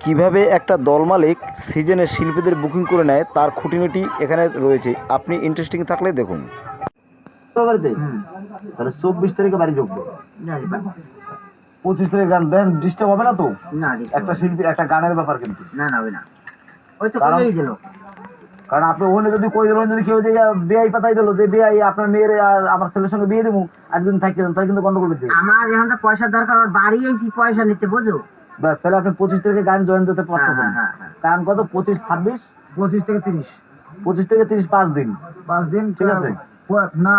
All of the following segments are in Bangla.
কীভাবে একটা দল মালিক সিজনে শিল্পীদের বুকিং করে নেয় তার খুঁটিনুটি এখানে রয়েছে। আপনি ইন্টারেস্টিং থাকলে দেখুন। বাড়িতে? তাহলে চব্বিশ তারিখে বাড়ি ঢুকবে। পঁচিশ তারিখ গান দেন ডিস্টার্ব হবে না তো? না একটা শিল্পী একটা গানের ব্যাপার কিন্তু। না না ওই না। ওই তো কারণ- দিল কারণ আপনি ওখানে যদি কই দিলেন যদি কেউ যে বিআই পাতাই দিল যে বিআই আপনার মেয়ের আর আমার ছেলের সঙ্গে বিয়ে দেবো আর যদি থাকতে দেন তাহলে কিন্তু গন্ডগোল আমার এখন তো পয়সার দরকার বাড়ি আইছি পয়সা নিতে বুঝো ব্যাস তাহলে আপনি পঁচিশ তারিখে গান জয়েন দিতে পারতেছেন। হ্যাঁ, হ্যাঁ, হ্যাঁ। কারণ কত? পঁচিশ ছাব্বিশ? পঁচিশ থেকে তিরিশ। পঁচিশ থেকে তিরিশ পাঁচ দিন। পাঁচ দিন ঠিক আছে। না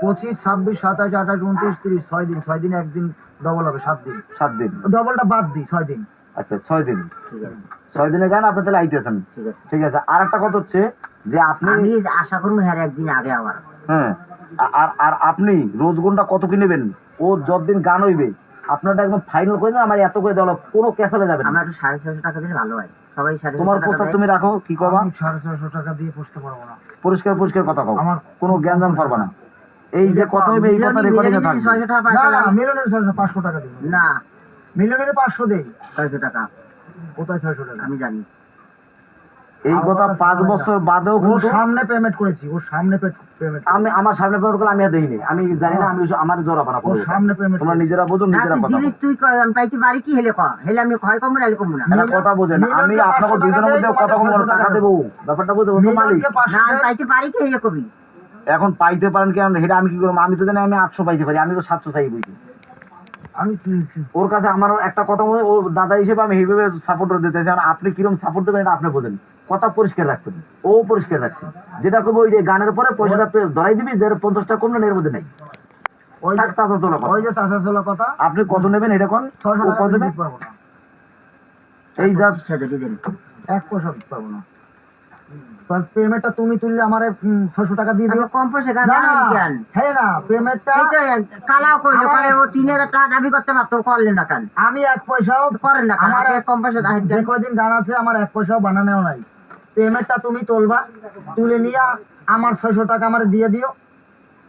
পঁচিশ ছাব্বিশ সাতাশ আঠাশ উনত্রিশ তিরিশ ছয় দিন ছয় দিন একদিন ডবল হবে সাত দিন। সাত দিন। ডবলটা বাদ দিই ছয় দিন। আচ্ছা ছয় দিন। ছয় দিনের গান আপনি তাহলে আইতেছেন। ঠিক আছে। আর একটা কথা হচ্ছে যে আপনি আশা করব হ্যাঁ একদিন আগে আবার। হ্যাঁ আর আর আপনি রোজ গুণটা কত কি নেবেন? ও যতদিন গান হইবে আপনারটা একদম ফাইনাল করে দেন আমার এত করে দেওয়া কোনো ক্যাসালে যাবে না। আমার একটু সাড়ে ছশো টাকা দিলে ভালো হয়। সবাই সাড়ে তোমার প্রস্তাব দেয়। তুমি রাখো কি কবা আমি সাড়ে ছশো টাকা দিয়ে পুষতে পারব না। পরিষ্কার পরিষ্কার কথা কও। আমার- কোনো জ্ঞান পারব না। এই যে কত হবে এই কথা রেকর্ডিং এ থাকবে। না না মিলনের ছয়শো পাঁচশো টাকা দিই না। মিলনের পাঁচশো দেই। ছয়শো টাকা। কোথায় ছয়শো টাকা? আমি জানি। এই কথা পাঁচ বছর বাদেও কিন্তু সামনে পেমেন্ট করেছি ওর সামনে পেমেন্ট আমি আমার সামনে পেমেন্ট করলে আমি আর দেইনি। আমি জানি না আমি আমার করব। সামনে পেমেন্ট তোমরা নিজেরা বোঝো না নিজেরা কথা দিলি তুই আমি পাইতে বাড়ি কি হেলে কর হেলে আমি কমবো না কমবো না। কথা বোঝেন আমি আপনাকে দুজনের মধ্যে কথা বলব টাকা দেবো। ব্যাপারটা পারছ মালিক? না আমি পাইতে পারি কি হেলে কবি? এখন পাইতে পারেন কেন আমি কি করব? আমি তো জানি আমি আটশো পাইতে পারি আমি তো সাতশো চাই বইছি আমি ওর কাছে আমার একটা কথা মনে ওর দাদা হিসেবে আমি এইভাবে সাপোর্ট দিতে চাই। আপনি কীরকম সাপোর্ট দেবেন এটা আপনি বোঝেন। কথা পরিষ্কার রাখবেন ও পরিষ্কার রাখবেন যেটা করব ওই যে গানের পরে পয়সাটা ধরাই দিবি যে পঞ্চাশ টাকা কম না এর মধ্যে নাই। আপনি কত নেবেন এটা কোন? কত দিতে নেবে? পারব না। এই যা এক পয়সা পারব না। পেমেন্টটা তুমি তুললে আমার ছশো টাকা দিয়ে দিও কম পয়সা গান না না না হ্যাঁ না পেমেন্টটা কালাও করল কালে ও তিন হাজার টাকা দাবি করতে পারতো করলেন না কেন? আমি এক পয়সাও করেন না কেন? আমার কম পয়সা যে গান আছে আমার এক পয়সাও বানানোও নাই। পেমেন্টটা তুমি তুলবা তুলে নিয়ে আমার ছয়শো টাকা আমার দিয়ে দিও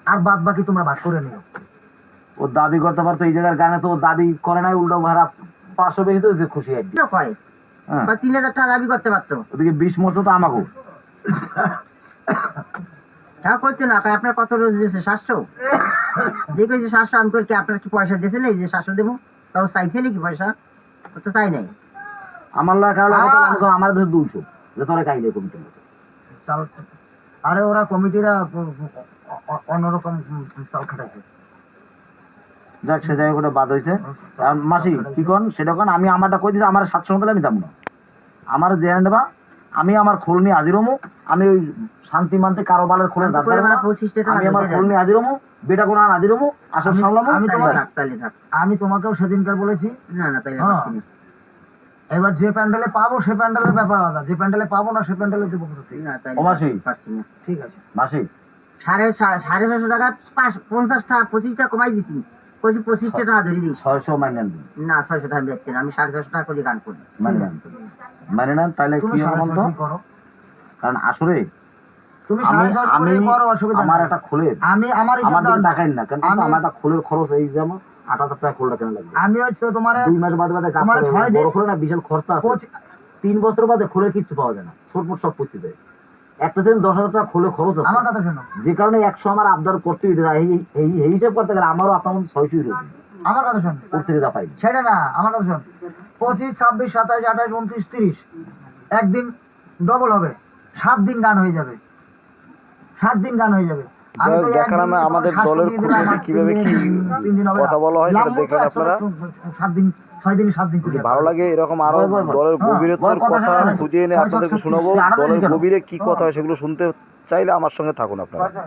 আর বাদ বাকি তোমরা ভাগ করে নিও। ও দাবি করতে পারতো এই জায়গার গানে তো দাবি করে নাই উল্টো ভাড়া পাঁচশো বেশি তো খুশি হ্যাঁ? বা তিন হাজার টাকা দাবি করতে পারতো। ওদিকে বিশ মরছে তো আমাকেও। তা করতো না কয় আপনার কত রোজ দিয়েছে? সাতশো? দেখে যে সাতশো আমি করি আপনার কি পয়সা দিয়েছে না যে সাতশো দেবো। তাও চাইছে নাকি পয়সা? ও তো চাই নাই। আমার লাগে আমার দেশে দুইশো। যে তোরা খাই দেয় কমিটি আরে ওরা কমিটিরা অন্যরকম চাল খাটাইছে। যাক সে জায়গায় ওটা বাদ হয়েছে। আর মাসি কি কন? সেটা কন আমি আমারটা কই দিছি? আমার সাতশো মতো আমি যাব না। আমার যে নেবা আমি আমার খোল নিয়ে হাজির হমু। আমি ওই শান্তি মানতে দাঁত করে পঁচিশটা টাকা আমি আমার খোল। নিয়ে হাজির হমু বেটা কোনো হাজির হমু আসল সামলামু আমি তোমার- আমি তোমাকেও সেদিনকার বলেছি। না না তাইলে হ্যাঁ। এবার যে প্যান্ডেলে পাবো সে প্যান্ডেলের ব্যাপার আলাদা। যে প্যান্ডেলে পাবো না সে প্যান্ডেলে দেবো? না তাইলে ও মাসি। ঠিক আছে। মাসি। সাড়ে সাড়ে ছশো টাকা পাঁচ পঞ্চাশ টাকা পঁচিশটা কমাই দিছি। বলছি পঁচিশটা টাকা ধরে দিস ছয়শো মাইনে না ছয়শো টাকা দেখতে আমি সাড়ে ছশো টাকা করে গান করি। মাইনে নেন। তাহলে কি হবে কারণ আসলে আমি সাড়ে ছয়শো আমি করেই করো অসুবিধা আমার একটা খোলের আমি আমার আমার দিকে তাকাই না কারণ আমার একটা খোলের খরচ এই যেমন আট হাজার টাকা খোলটা কেন লাগবে? আমি হচ্ছে তোমার দুই মাস বাদে বাদে কাজ ছয় বড় খোলে না বিশাল খরচা আছে। তিন বছর বাদে খুলে কিচ্ছু পাওয়া যায় না। ছোটমোট সব পুষতে দেয় একটা দিন দশ হাজার টাকা খোলে খরচ আছে আমার কথা শোনো। যে কারণে একশো আমার আবদার করতে যায়। এই এই- হিসেব করতে গেলে আমারও আপনার মতো ছয়শোই রয়েছে। আমার কথা শোনো। করতে গেলে পাই সেটা না আমার কথা শোন। পঁচিশ ছাব্বিশ সাতাশ আঠাশ উনত্রিশ তিরিশ। একদিন ডবল হবে। সাত দিন গান হয়ে যাবে। সাত দিন গান হয়ে যাবে। আমাদের দলের কীভাবে তিন কি দিন- হবে কথা বলা হয় সেটা একশো আপনারা। সাত দিন ছয় দিন সাত দিন ভালো লাগে এরকম আরও। দলের হ্যাঁ, গভীরতার কথা খুঁজে এনে আপনাদেরকে শোনাবো দলের গভীরে কি কথা হয় সেগুলো শুনতে চাইলে আমার সঙ্গে থাকুন আপনারা। আচ্ছা,